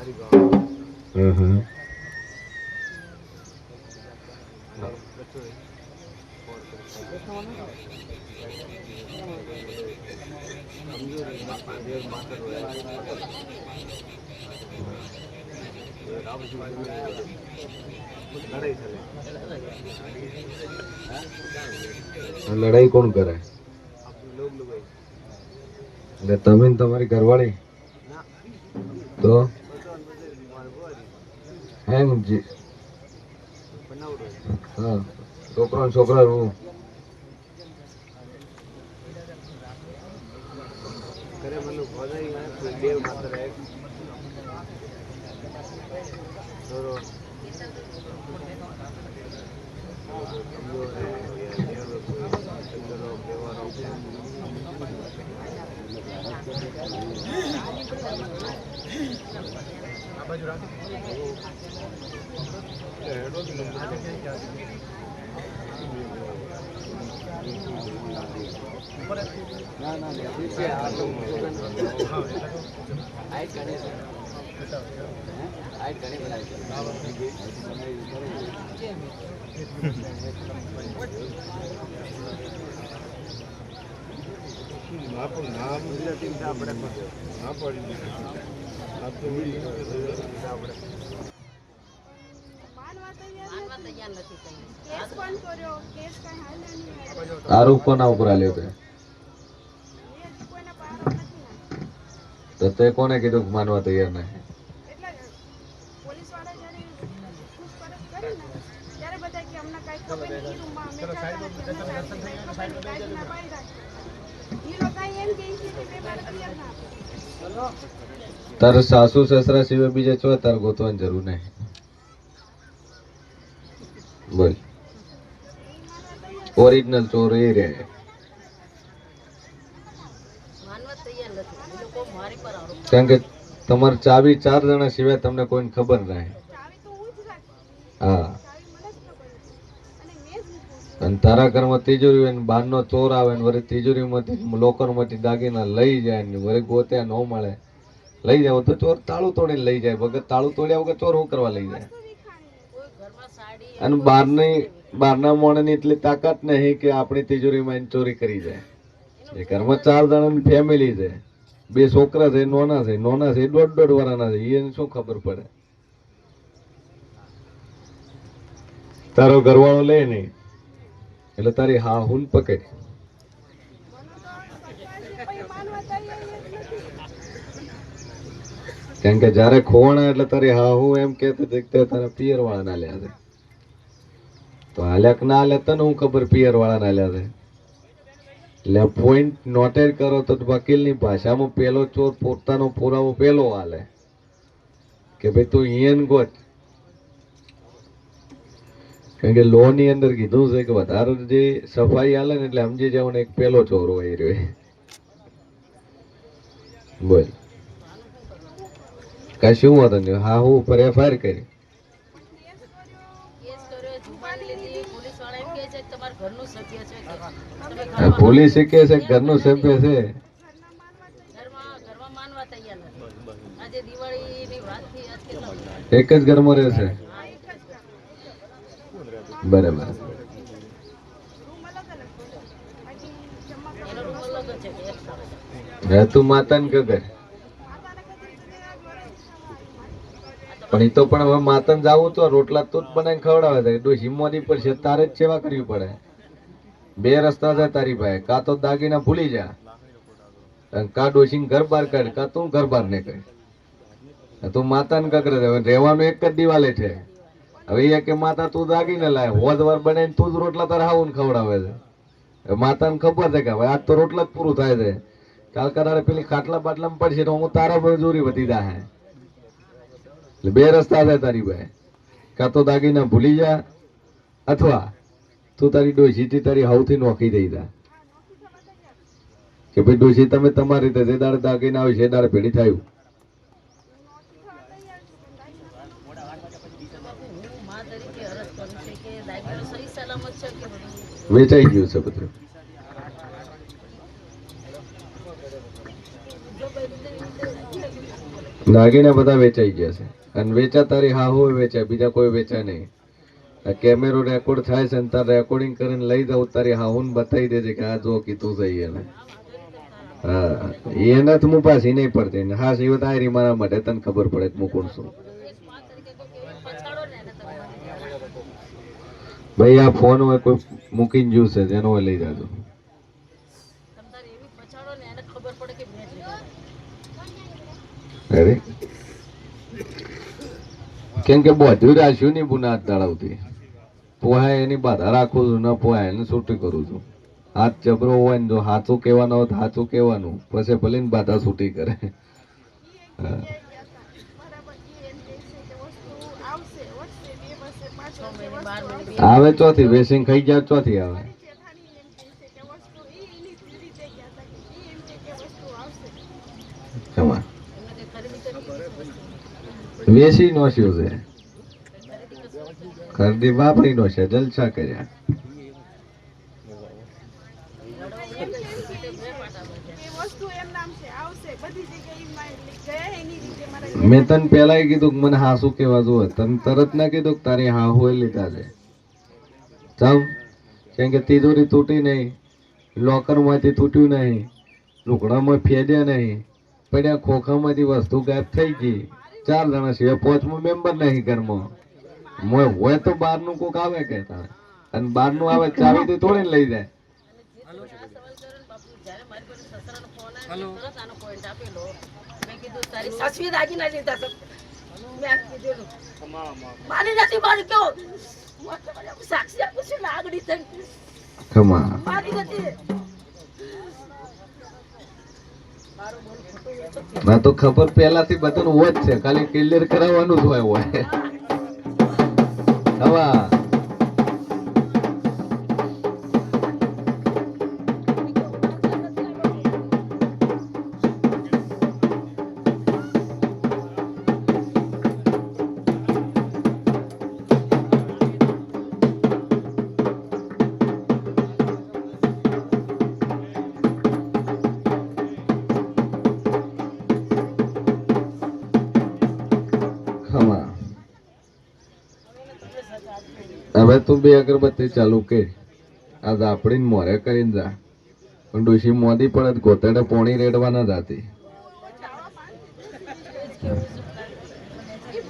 હમ લડાઈ કોણ કરે? એટલે તમે તમારી ઘરવાળી? તો? એમ જી હા છોકરો ને છોકરા હું કેસ પણ કર્યો કેસ કઈ હાલ નહીં આરોપ કોના ઉપર આલ્યો તે? તો તે કોને કીધું માનવા તૈયાર નહીં? કઈ ખબર નહીં જતા નથી અમને સાહેબ કઈ ખબર નહીં દાગીના પાડ્યા ઈ લોકો એમ કહે છે કે બે બાર તૈયાર ના આપે. તારે સાસુ સસરા સિવાય બીજા છો? તારે ગોતવાની જરૂર નહીં. બોલ. ઓરિજિનલ ચોર એ રે. માનવા તૈયાર નથી એ લોકો મારી પર આરોપ કારણ કે તમારે ચાવી ચાર જણા સિવાય તમને કોઈને ખબર તો હું જ રાખી હા ચાવી મને જ ખબર હતી અને મેં જ મૂકું અને તારા ઘરમાં તિજોરી હોય ને બહારનો ચોર આવે ને વળી તિજોરીમાંથી લોકરમાંથી દાગીના લઈ જાય ને વળી ગોત્યા ન મળે. લઈ જાય, તો ચોર તાળું તોડીને લઈ જાય વગર તાળું તોડ્યા વગર ચોર શું કરવા લઈ જાય? અને બહારની બહારના મોણની એટલી તાકાત નહીં કે આપણી તિજોરીમાં એને ચોરી કરી જાય. એ ઘરમાં ચાર જણાની ફેમિલી છે. બે છોકરા છે, નોના છે નોના છે દોઢ દોઢ વાળાના છે એને શું ખબર પડે? તારો ઘરવાળો લે નહીં. એટલે તારી હા હું પકડ. કેમ કે જયારે ખોવાણા એટલે તારી હા હું એમ કે તારા પિયર વાળા ના લ્યા છે તો હાલ્યા ના લેતા તને હું ખબર પિયર વાળા ના લ્યા છે એટલે પોઈન્ટ નોટેડ કરો તો વકીલની ભાષામાં પેલો ચોર પોતાનો પુરાવો પેલો હાલે. કે ભાઈ તું ઈયન ગોત. કારણ કે લો ની અંદર કીધું છે કે વધારે જે સફાઈ હાલે ને એટલે સમજી જવાનું એક પેલો ચોરો એ રહ્યો. બોલ. કઈ વાંધો નહીં. હા હું ઉપર એફઆઈઆર કરી. પોલીસ કે છે ઘરનું સભ્ય છે. કે જ ઘરમાં તૈયાર નથી આજે દિવાળીની વાત થઈ આજ કેટલા વર્ષ? એક જ ઘરમાં રહે છે બરાબર. રહેતું માતા ને જોડે પણ એ તો પણ હવે માતાને જાવું તો રોટલા તો જ બનાવીને ખવડાવે છે. ડોશી મોદી છે, તારે જ સેવા કરવી પડે. બે રસ્તા છે તારી પાસે. કાં તો દાગીના ભૂલી જા. કા ડોશીને ઘર બહાર કાઢ, કા તું ઘર બહાર ને કાઢ તું માતાને કકરે રહેવાનું એક જ દિવાલે છે. હવે એ કે માતા તું દાગીને લાય. હોદ વાર બનાવીને તું જ રોટલા તારે હાવું ખવડાવે છે. માતાને ખબર છે કે ભાઈ આજ તો રોટલા જ પૂરું થાય છે. કાલ કદાચ પેલી ખાટલા બાટલામાં પડશે તો હું તારા પર જોરી વધી જાય એટલે બે રસ્તા છે તારી ભાઈ કાં તો દાગીના ભૂલી જા, અથવા તું તારી ડોસીથી તારી હાઉથી નોખી દઈ દા કે ભાઈ ડોસી તમે તમારી રીતે જે દાડે દાગીના આવી છે દાડે ભેડી થયું હું મા તરીકે અરજ કરું છું કે દાગીનો સહી સલામત છે કે બધું વેચાઈ ગયું છે બધું. દાગીના બધા વેચાઈ ગયા છે. અને વેચા તારી હા હોય વેચાય, બીજા કોઈ વેચાય નહીં. કેમેરો રેકોર્ડ થાય છે તાર રેકોર્ડિંગ કરીને લઈ દઉં તારી હાહુન બતાવી દેજે કે આ જો કીધું છે એને. હા એને તો હું પાછી નહીં પડતી. હા સિવત તારી મારા માટે તને ખબર પડે કે હું પછાડો ને એને તમે ભાઈ, આ ફોન હોય કોઈ મૂકીને જોશે તેનો લઈ જાજો. અરે કેમ કે બધું રાખ્યું નહીં બુનાદ દળાવતી પોહાય એની બાધા રાખું છું, ન પોહાય એને છૂટી કરું છું. હાથ જબરો હોય ને જો હાથું કહેવાનું હોય તો હાથું કહેવાનું. પછી ભલે બાધા છૂટી કરે. હા. ખમા ચોથી બેસીને ખાઈ જાય ચોથી આવે. વેસી નો શું છે ખરીદી વાપરી નો છે જલસા કર્યા એ વસ્તુ એમ નામ છે આવશે બધી જગ્યાએ ઈ માં ગયા એની રીતે મારા મેં તને પેલા કીધું કે મને હાસુ કેવા જોવે તને તરત ના કીધું કે તારી હા હોય લીધા છે. ચમ કેમ કે તિજોરી તૂટી નહીં. લોકરમાંથી તૂટ્યું નહીં. લુકડામાં ફેદ્યા નહીં. પડ્યા ખોખામાંથી વસ્તુ ગાયબ થઈ ગઈ. ચાર જણા સિવાય પાંચમો મેમ્બર નહીં ઘરમાં. મોય હોય તો બહારનું કોક આવે કે અને બહારનું આવે ચાવીથી તોડીને લઈ જાય જ્યારે મારી પાસે સસરાનો ફોન આવ્યો તરત આનો પોઈન્ટ આપેલો મેં કીધું તારી સાસવી દાગીના લીધા છે. મેં કીધેલું. મારી નથી મારી કેવો? સાક્ષી આપું છું લાગણી થઈ ખમા મારી નથી. ના તો ખબર પહેલાથી બધાનું હોય જ છે. ખાલી ક્લિયર કરાવવાનું જ હોય હોય. હવા તું બે અગરબત્તી ચાલુ કે. આ દાપડીને મોરે કરીને જા. પણ ડોશી મોદી તો ગોતડે પોણી રેડવાના જાતી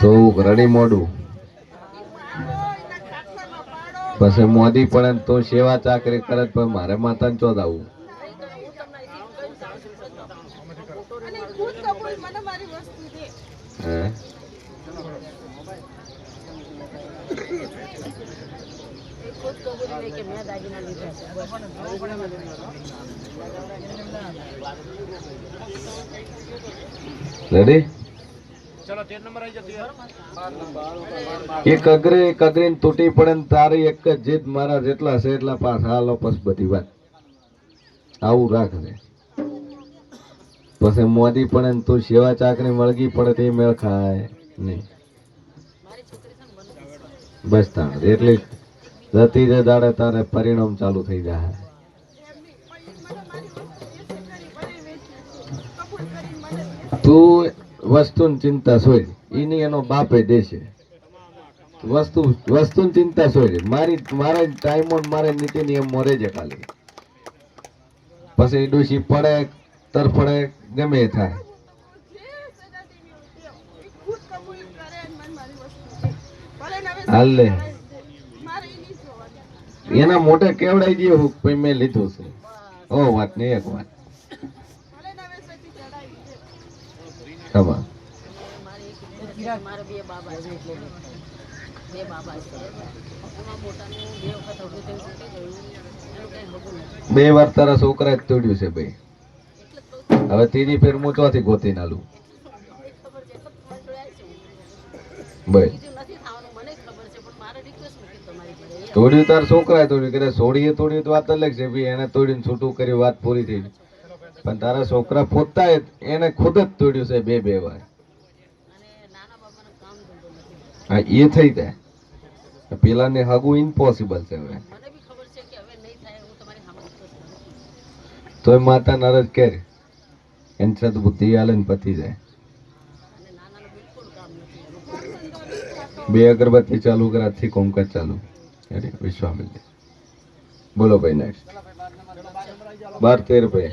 તો ઉઘરાણી મોડું. પછી મોદી પડે તો સેવા ચાકરી કરે પણ મારે માતાને ચોદ આવું હે? કબૂલી લે કે મેં દાગીના લીધા છે. રેડી એક અગરે એક અગરે ને તૂટી પડે ને તારી એક જ જીત મારા જેટલા છે એટલા પાસ. હાલો પસ બધી વાત. આવું રાખજે. પછી મોદી પડે ને તું સેવા ચાકરી મળગી પડે તે મેળ ખાય નહીં. મને બસ તાણ એટલી જતી જે દાડે તારે પરિણામ ચાલુ થઈ જાય એમ. તું વસ્તુની ચિંતા છોડ એની એનો બાપે દેશે. વસ્તુ, વસ્તુની ચિંતા છોડ મારી, મારા ટાઈમ મારે નીતિ નિયમ મોરે છે ખાલી. પછી ડોશી પડે, તરફડે ગમે થાય. હાલ હાલ લે. ચડાવી દે. મારે ઈ નહીં જોવાનું. એના મોઢે કેવડાઈ ગયો હું પછી મેં લીધું છે. ઓ વાત એક વાત ને એક છે, મારે બે વાર તારા છોકરા જ તોડ્યું છે ભાઈ. હવે ત્રીજી ફેર હું ચોથી ગોતી નાલું ભાઈ તોડ્યું તાર છોકરાએ તોડ્યું. કે છોડીએ તોડ્યું વાત અલગ છે. ભાઈ, એને તોડીને છૂટું કર્યું, વાત પૂરી થઈ. પણ તારા છોકરા પોતા એને ખુદ જ તોડ્યું છે બે બે વાર. હા, એ થઈ જાય. પેલાને હગું ઇમ્પોસિબલ છે હવે. તોય માતા નરજ કે એને સદબુદ્ધિ આલે ને પતી જાય. બે અગરબત્તી ચાલુ આજથી કોમકાજ ચાલુ. અરે વિશ્વામિત્ર. બોલો ભાઈ નેક્સ્ટ બાર તેર ભાઈ.